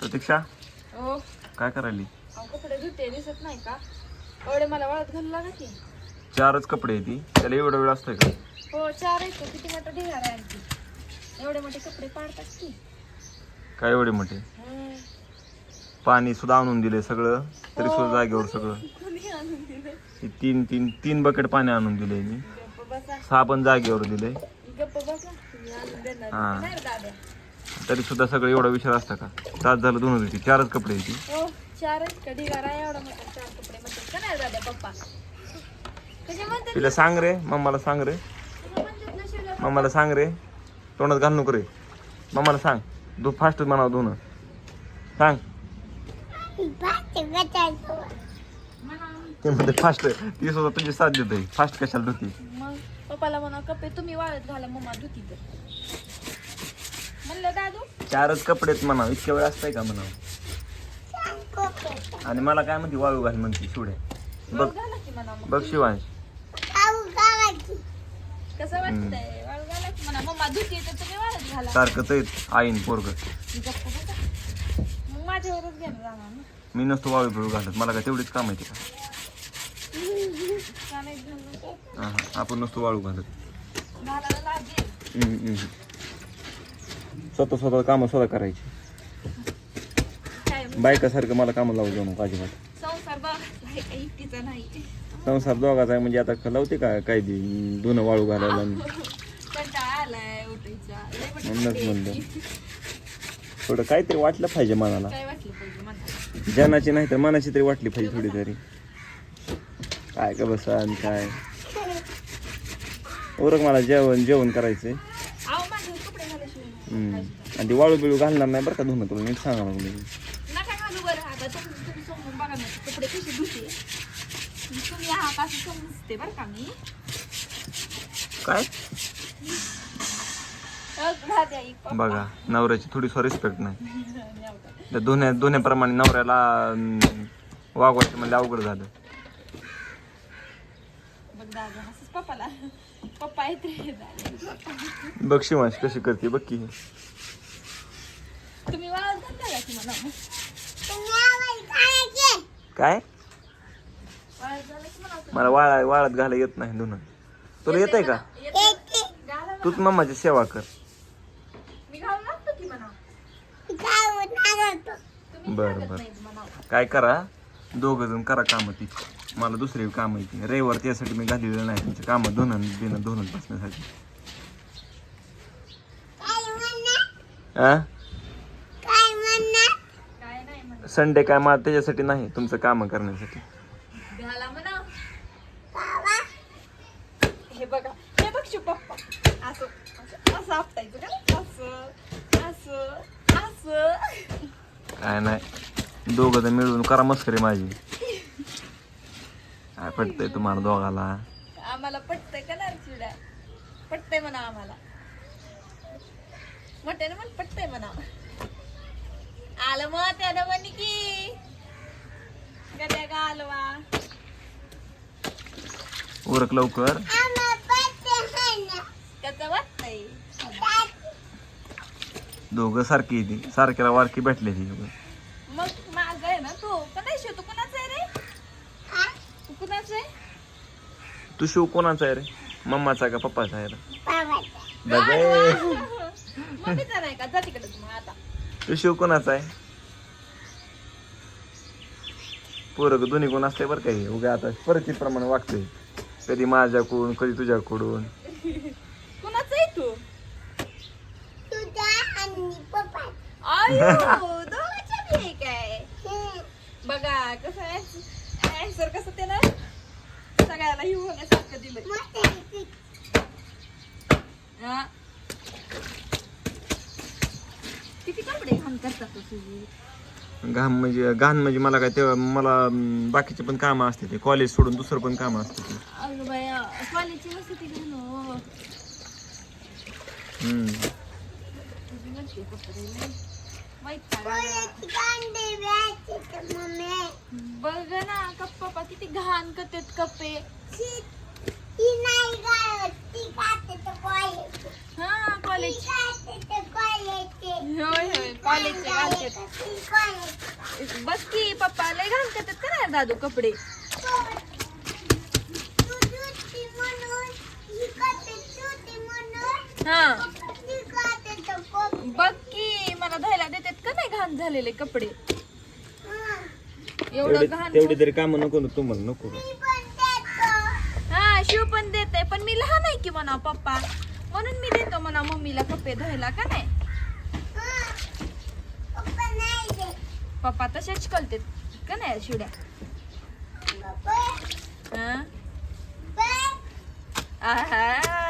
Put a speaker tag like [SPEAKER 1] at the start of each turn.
[SPEAKER 1] प्रतीक्षा
[SPEAKER 2] हो.
[SPEAKER 1] काय करायली?
[SPEAKER 2] कपडे धुते दिसत नाही का? एवढे मला वाळत घालू लागा की.
[SPEAKER 1] चारच कपडे आहे ती त्याला एवढा वेळ असतोय का?
[SPEAKER 2] हो चार आहेत. ते. किती मोठं ढिगार आहे एवढे मोठे कपडे पाडतात की.
[SPEAKER 1] काय एवढे मोठे?
[SPEAKER 2] हम्म.
[SPEAKER 1] पाणी सुद्धा आणून दिले सगळं. तरी सुद्धा जागेवर सगळं.
[SPEAKER 2] कोणी आणून दिले
[SPEAKER 1] हे तीन तीन तीन बकेट पाणी आणून दिले मी.
[SPEAKER 2] गप्प बसा.
[SPEAKER 1] साबण जागेवर दिले
[SPEAKER 2] गप्प बसा. तुम्ही आणून देणार.
[SPEAKER 1] हा.
[SPEAKER 2] नाही रे दाद्या.
[SPEAKER 1] तरी सुद्धा सगळं एवढा विचार असता का? तास झालं दोन होती चारच कपडे आहे ती.
[SPEAKER 2] हो चार आहेत का ढिगार आहे एवढा मोठा चार कपडे म्हणतात का नाही दाद्या पप्पा? कसे म्हणतात
[SPEAKER 1] तिला सांग रे मम्माला सांग रे.
[SPEAKER 2] तुला म्हणतात ना शिवला
[SPEAKER 1] मम्माला सांग रे. तोंडात घाल नको रे. मम्माला सांग. दु फास्ट म्हणावं धुणं. सांग. ते म्हणते फास्ट ती सुद्धा तुझी साथ देते. फास्ट कशाला धुती?
[SPEAKER 2] मग पप्पाला म्हणा कपडे तुम्ही वाळत घाला मम्मा धुती तर. म्हणलं दादू.
[SPEAKER 1] चारच कपडे आहेत म्हणावं. इतक्या वेळ असतंय का म्हणावं? आणि मला काय म्हणते? वाळू घाल म्हणते शिवड्या बघ.
[SPEAKER 2] की म्हणा मग.
[SPEAKER 1] बघ शिवांश.
[SPEAKER 2] कसं वाटतंय? वाळू घाला की म्हणा. मम्मा धुती तर तुम्ही वाळत घाला.
[SPEAKER 1] सारखंच आहे आईन पोरग.
[SPEAKER 2] मी गप्प बसा. मग माझ्यावरच घेणं जाणार ना.
[SPEAKER 1] मी नसतो वाळू बिळू घालत. मला काय तेवढीच काम आहे का?
[SPEAKER 2] का नाही घालू?
[SPEAKER 1] हा, हा. आपण नसतो वाळू घालत.
[SPEAKER 2] घालायला लागेल.
[SPEAKER 1] हम्म, हम्म. स्वतः स्वतः कामं स्वतः करायची. बायकासारखं मला कामं लावू जाऊ नको अजिबात.
[SPEAKER 2] संसार
[SPEAKER 1] दोघाचा आहे म्हणजे आता लावते का काय धुणं वाळू घालायला. म्हणूनच म्हणलं. थोडं काहीतरी वाटलं पाहिजे मनाला. जनाची नाही तर मनाची तरी वाटली पाहिजे थोडी तरी. काय का बसा आणि काय? ओरख मला जेवण जेवण करायचंय
[SPEAKER 2] आहो माझे कपडे घालायचे
[SPEAKER 1] हम्म. आणि ती वाळू बिळू घालणार नाही बरं का धुणं तुला नीट सांगा लागलो
[SPEAKER 2] नका घालू बरं आता तुम्ही तुम्ही समजून बघा ना कपडे कसे धुते. तुम्ही आहात असं समजते बरं का मी.
[SPEAKER 1] काय. बघा नवऱ्याची थोडीशी रिस्पेक्ट नाही. त्या दोन्ही दोन्हीप्रमाणे नवऱ्याला वागवायचं म्हणजे अवघड झालं.
[SPEAKER 2] बघ दादा असंच पप्पाला. पप्पा येते दादा.
[SPEAKER 1] बघ शिवांश कशी करते बघ की.
[SPEAKER 2] तुम्ही वाळत घालता की म्हणा
[SPEAKER 1] काय?
[SPEAKER 2] वाळत झालं की म्हणा
[SPEAKER 1] मला वाळा वाळत घाला येत नाही धुणं. तुला येत आहे का
[SPEAKER 2] घाला.
[SPEAKER 1] तूच मम्माची सेवा कर.
[SPEAKER 2] मी घालून लागतो की म्हणा तुम्ही
[SPEAKER 1] बरं, बरं. काय करा? दोघं जण करा कामं ती मला दुसरी कामं येते रविवार त्यासाठी मी घातलेलं नाही. तुमचं कामं धुणं देणं धुणं बसण्यासाठी. आ? संडे काय मला त्याच्यासाठी नाही तुमचं कामं करण्यासाठी.
[SPEAKER 2] घाला म्हणा. हे बघा हे बघ शिव पप्पा. असं असं- असं आपटायचं का? असं असं असं.
[SPEAKER 1] काय नाही. दोघं जण मिळून करा मस्करी माझी. पटतंय तुम्हाला दोघाला?
[SPEAKER 2] आम्हाला पटतंय का नाही चिड्या पटतंय म्हणा आम्हाला. मोठ्याने म्हण पटतंय म्हणा. आलं मग त्यानं म्हणे की. गड्या का आलवा.
[SPEAKER 1] उरक लवकर.
[SPEAKER 2] वाटतंय.
[SPEAKER 1] दोघं सारखी ती सारख्याला वारकी भेटले ती
[SPEAKER 2] मग माझ आहे ना तो का नाही शिव तू कुणाचा आहे रे तू कुणाचा आहे?
[SPEAKER 1] तू शिव कोणाचा आहे रे? मम्माचा का पप्पाचा आहे रे? दादा
[SPEAKER 2] मम्मीचा नाही का? जा तिकडे आता.
[SPEAKER 1] तू शिव कोणाचा आहे? पोरग दोन्ही कोण असते बरं काही उगा आता परिस्थितीप्रमाणे वागतोय. कधी माझ्याकडून कधी तुझ्याकडून.
[SPEAKER 2] कुणाचा आहे तू? आयो दोघांच्या बी आहे. काय बघा कसं आहे? ऍन्सर कसं त्यानं सगळ्याला ही होण्यासारखं दिलं हा. किती कपडे घाण करतात तो
[SPEAKER 1] घाम म्हणजे घाण म्हणजे मला काय तेव्हा मला अं, बाकीचे पण कामं असते ते. कॉलेज सोडून दुसरं पण कामं असते ते.
[SPEAKER 2] अगं बाया कॉलेजची नसते ती घाण हो.
[SPEAKER 1] हम्म.
[SPEAKER 2] तुझी कपडे बघ ना घाण करतात कप्पे हा कॉलेज होय होय कॉलेजचे घालतात बस की पप्पा लय घालतात का नाही दादू कपडे? हा. बघ की मला धुवायला देतात का नाही घाण झालेले कपडे? एवढं घाण
[SPEAKER 1] तेवढी तरी कामं नको ना तुम्हाला नको?
[SPEAKER 2] हा शिव पण देते पण मी लहान आहे की म्हणा पप्पा म्हणून मी देतो म्हणा मम्मीला कपडे धुवायला का नाही पप्पा तसेच कळते का नाही शिवड्या हा? आहा.